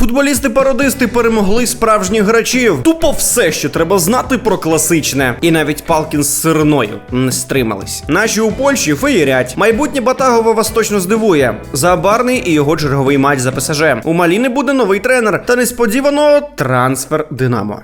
Футболісти-пародисти перемогли справжніх грачів. Тупо все, що треба знати про класичне. І навіть Палкін з сирною не стримались. Наші у Польщі феєрять. Майбутнє Батагова вас точно здивує. Забарний і його черговий матч за ПСЖ. У Маліни буде новий тренер. Та несподівано трансфер Динамо.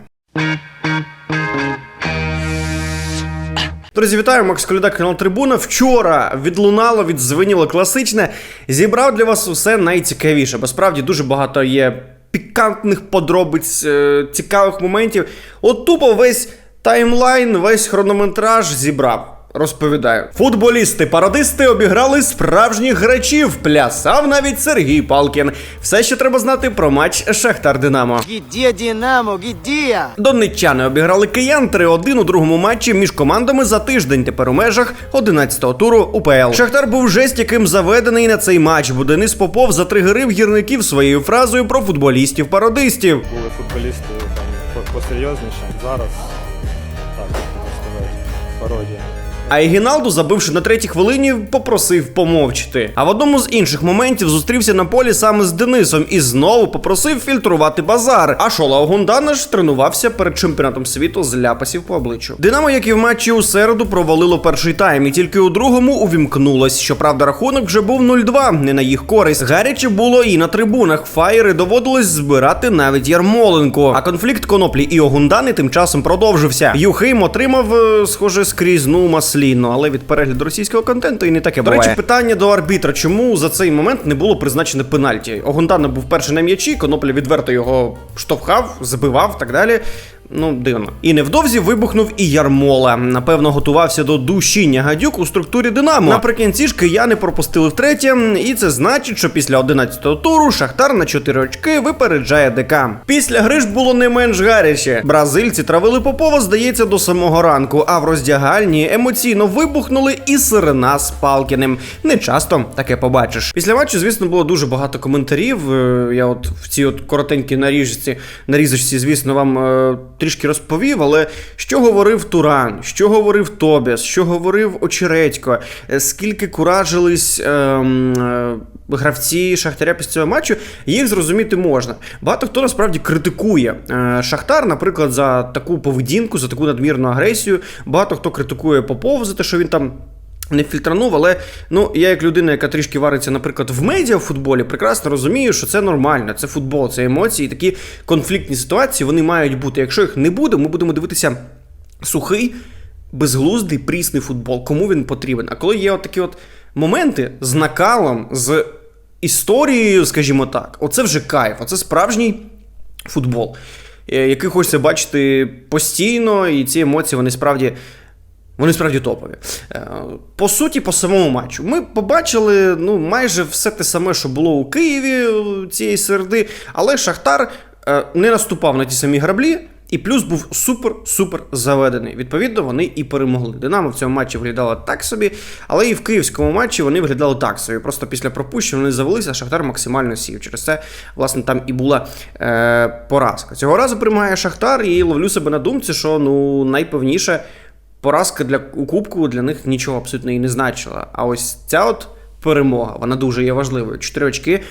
Друзі, вітаю, Макс Коляда, канал Трибуна. Вчора відлунало, відзвеніло класичне. Зібрав для вас усе найцікавіше, бо справді дуже багато є пікантних подробиць, е, цікавих моментів. От тупо весь таймлайн, весь хронометраж зібрав. Розповідаю, футболісти-пародисти обіграли справжніх грачів. Плясав навіть Сергій Палкін. Все, що треба знати про матч Шахтар Динамо. Где Динамо? Где? Донеччани обіграли киян 3-1 у другому матчі між командами за тиждень. Тепер у межах 11-го туру УПЛ. Шахтар був жесть, яким заведений на цей матч, бо Денис Попов затригерив гірників своєю фразою про футболістів-пародистів. були футболісти там посерйозніше. Зараз так можна сказати, пародія. А Егіналду, забивши на третій хвилині, попросив помовчати. А в одному з інших моментів зустрівся на полі саме з Денисом і знову попросив фільтрувати базар. А Шола Огундана ж тренувався перед чемпіонатом світу з ляпасів по обличчю. Динамо, як і в матчі у середу, провалило перший тайм, і тільки у другому увімкнулось. Щоправда, рахунок вже був 0-2, не на їх користь. Гаряче було і на трибунах. Фаєри доводилось збирати навіть Ярмоленко. А конфлікт коноплі і Огундани тим часом продовжився. Юхим отримав, е, схоже, скрізну масліну, але від перегляду російського контенту і не таке буває. До речі, питання до арбітра: чому за цей момент не було призначено пенальті? Огундана був перший на м'ячі, конопля відверто його штовхав, забивав так далі. Ну, дивно. І невдовзі вибухнув і Ярмола. Напевно, готувався до душіння гадюк у структурі Динамо. Наприкінці ж кияни пропустили втретє, і це значить, що після 11-го туру Шахтар на 4 очки випереджає ДК. Після гри ж було не менш гаряче. Бразильці травили Попова, здається, до самого ранку, а в роздягальні емоційно вибухнули і сирена з Палкіним. Не часто таке побачиш. Після матчу, звісно, було дуже багато коментарів. Е, Я от в цій от коротенькій наріжці, нарізочці, звісно, вам е, трішки розповів, але що говорив Туран, що говорив Тобіас, що говорив Очередько, е, скільки куражились ем, е, гравці Шахтаря після цього матчу, їх зрозуміти можна. Багато хто насправді критикує е, Шахтар, наприклад, за таку поведінку, за таку надмірну агресію. Багато хто критикує Попова за те, що він там. Не фільтранув, але ну я як людина, яка трішки вариться, наприклад, в медіа в футболі, прекрасно розумію, що це нормально, це футбол, це емоції. Такі конфліктні ситуації вони мають бути. Якщо їх не буде, ми будемо дивитися сухий, безглуздий, прісний футбол. Кому він потрібен? А коли є от такі от моменти з накалом, з історією, скажімо так, оце вже кайф, оце справжній футбол, е, який хочеться бачити постійно, і ці емоції вони справді. Вони справді топові. Е, По суті, по самому матчу. Ми побачили ну, майже все те саме, що було у Києві е, цієї середи, але Шахтар е, не наступав на ті самі граблі. І плюс був супер-супер заведений. Відповідно, вони і перемогли. Динамо в цьому матчі виглядало так собі, але і в київському матчі вони виглядали так собі. Просто після пропущення вони завелися, а Шахтар максимально сів. Через це, власне, там і була е, поразка. Цього разу приймає Шахтар і ловлю себе на думці, що ну найпевніше поразка для у Кубку для них нічого абсолютно і не значила. А ось ця от перемога, вона дуже є важливою. Чотири очки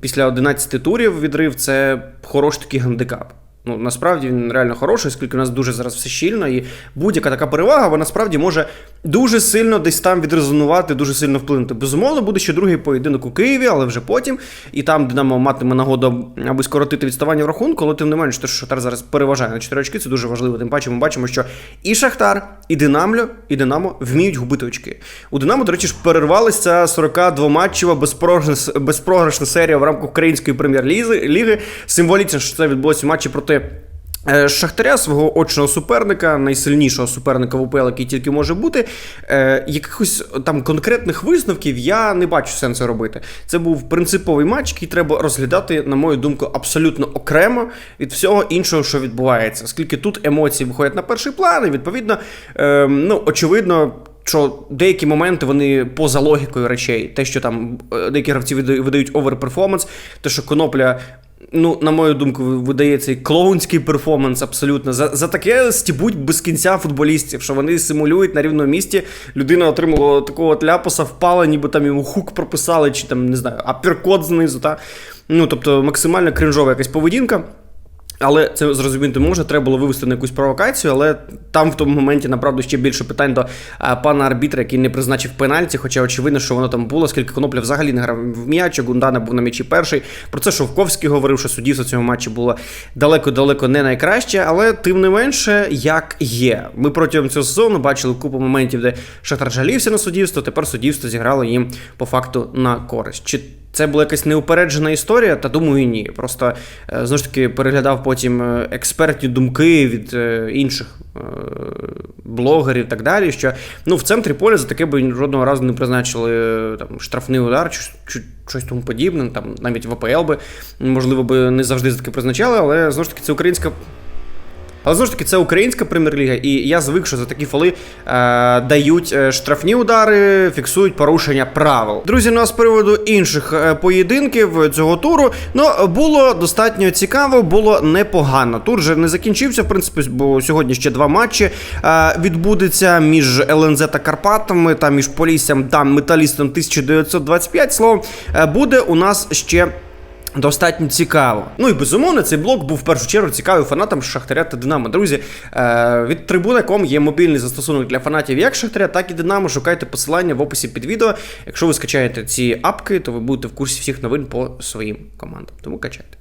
після 11 турів відрив це хороший такий гандикап. Ну, насправді він реально хороший, оскільки у нас дуже зараз все щільно, і будь-яка така перевага, вона справді може дуже сильно десь там відрезонувати, дуже сильно вплинути. Безумовно, буде ще другий поєдинок у Києві, але вже потім. І там Динамо матиме нагоду, аби скоротити відставання в рахунку, але тим не менш, те, що Шахтар зараз переважає на 4 очки, це дуже важливо. Тим паче ми бачимо, що і Шахтар, і Динамльо, і Динамо вміють губити очки. У Динамо, до речі, ж перервалася 42 матчева безпрограшна, серія в рамках української прем'єр-ліги. Символічно, що це відбулося матчі проти. Е, Шахтаря свого очного суперника, найсильнішого суперника в УПЛ, який тільки може бути. Е, якихось там конкретних висновків я не бачу сенсу робити. Це був принциповий матч, який треба розглядати, на мою думку, абсолютно окремо від всього іншого, що відбувається. Оскільки тут емоції виходять на перший план, і відповідно, е, ну, очевидно. Що деякі моменти вони поза логікою речей, те, що там е, деякі гравці видають оверперформанс, те, що конопля ну, на мою думку, видає цей клоунський перформанс абсолютно. За, за таке стібуть без кінця футболістів, що вони симулюють на рівному місці. Людина отримала такого от ляпаса, впала, ніби там йому хук прописали, чи там, не знаю, аперкот знизу. Та? Ну, тобто, максимально кринжова якась поведінка. Але це зрозуміти може, треба було вивести на якусь провокацію, але там в тому моменті направду ще більше питань до а, пана арбітра, який не призначив пенальті, хоча очевидно, що воно там було, оскільки Конопля взагалі не грав в м'яч, Гундана був на м'ячі перший. Про це Шовковський говорив, що суддівство в цьому матчі було далеко-далеко не найкраще, але тим не менше, як є. Ми протягом цього сезону бачили купу моментів, де Шахтар жалівся на суддівство, тепер суддівство зіграло їм по факту на користь. Це була якась неупереджена історія, та думаю, ні. Просто е, знову ж таки переглядав потім е, експертні думки від е, інших блогерів і так далі. Що ну в центрі поля за таке би жодного разу не призначили там штрафний удар чи щось тому подібне. Там навіть в АПЛ би можливо би не завжди за таке призначали, але знову ж таки це українська але знову ж таки, це українська прем'єр-ліга, і я звик, що за такі фоли е, дають е, штрафні удари, фіксують порушення правил. Друзі, ну а з приводу інших е, поєдинків цього туру, ну було достатньо цікаво, було непогано. Тур же не закінчився, в принципі, бо сьогодні ще два матчі е, відбудеться між ЛНЗ та Карпатами та між Поліссям та Металістом 1925. Словом, е, буде у нас ще. Достатньо цікаво. Ну і безумовно, цей блок був в першу чергу цікавий фанатам Шахтаря та Динамо. Друзі, е, від Трибуна.com є мобільний застосунок для фанатів як Шахтаря, так і Динамо. Шукайте посилання в описі під відео. Якщо ви скачаєте ці апки, то ви будете в курсі всіх новин по своїм командам. Тому качайте.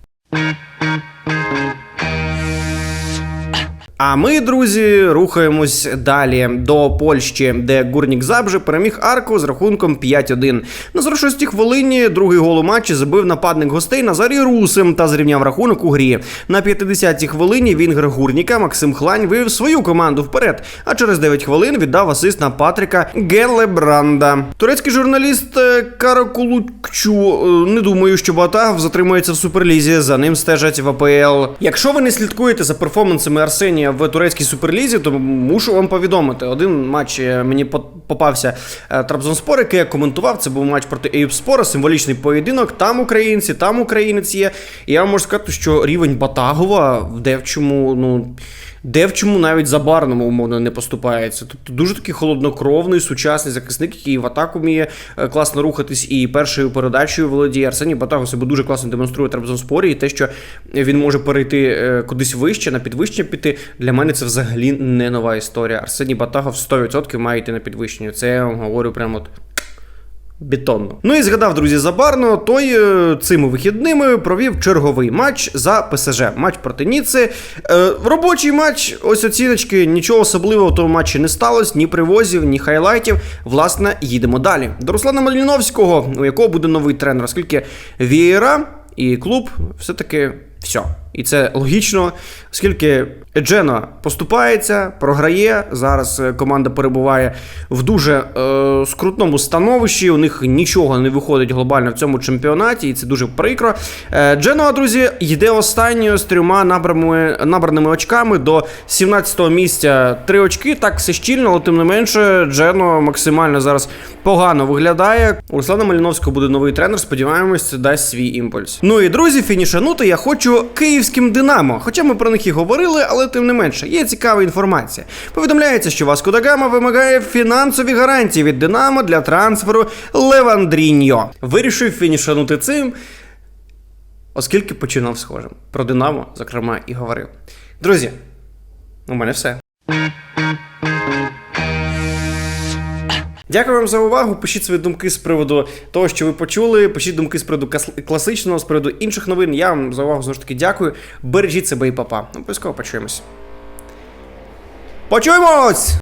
А ми, друзі, рухаємось далі до Польщі, де Гурнік Забже переміг Арку з рахунком 5-1. На 46-й хвилині другий гол у матчі забив нападник гостей Назарій Русим та зрівняв рахунок у грі. На 50-й хвилині Вінгер Гурніка Максим Хлань вивів свою команду вперед, а через 9 хвилин віддав асист на Патріка Гелебранда. Турецький журналіст е, Каракулукчу е, не думаю, що Батагов затримується в суперлізі. За ним стежать в АПЛ. Якщо ви не слідкуєте за перформансами Арсенія в турецькій суперлізі, то мушу вам повідомити. Один матч е, мені попався е, Трабзонспор, який я коментував. Це був матч проти Ейпспора, символічний поєдинок. Там українці, там українець є. І я вам можу сказати, що рівень Батагова в девчому, ну. Де в чому навіть забарному умовно не поступається. Тобто дуже такий холоднокровний, сучасний захисник, який в атаку вміє е, класно рухатись і першою передачею володіє. Арсеній Батагов себе дуже класно демонструє Трабзонспорі, і те, що він може перейти е, кудись вище, на підвищення піти, для мене це взагалі не нова історія. Арсеній Батагов 100% має йти на підвищення. Це я вам говорю прямо от Бетонно. Ну і згадав, друзі, Забарно, той е, цими вихідними провів черговий матч за ПСЖ. Матч проти Ніци. Е, робочий матч, ось оціночки, нічого особливого в тому матчі не сталося, ні привозів, ні хайлайтів. Власне, їдемо далі. До Руслана Маліновського, у якого буде новий тренер, оскільки Вієра і клуб все-таки все. І це логічно, оскільки Еджена поступається, програє. Зараз е, команда перебуває в дуже е, скрутному становищі. У них нічого не виходить глобально в цьому чемпіонаті, і це дуже прикро. Е, Дженуа, друзі, йде останньою з трьома набраними, набраними очками до 17-го місця. Три очки, так все щільно, але тим не менше, Дженуа максимально зараз погано виглядає. У Руслана Маліновського буде новий тренер. Сподіваємось, це дасть свій імпульс. Ну і друзі, фінішанути я хочу київським Динамо. Хоча ми про них і говорили, але тим не менше, є цікава інформація. Повідомляється, що Васко Дагама вимагає фінансові гарантії від Динамо для трансферу Левандріньо. Вирішив фінішанути цим, оскільки починав схожим. Про Динамо, зокрема, і говорив. Друзі, у мене все. Дякую вам за увагу. Пишіть свої думки з приводу того, що ви почули. Пишіть думки з приводу класичного, з приводу інших новин. Я вам за увагу знову ж таки дякую. Бережіть себе і папа. Обов'язково почуємось. Почуємось!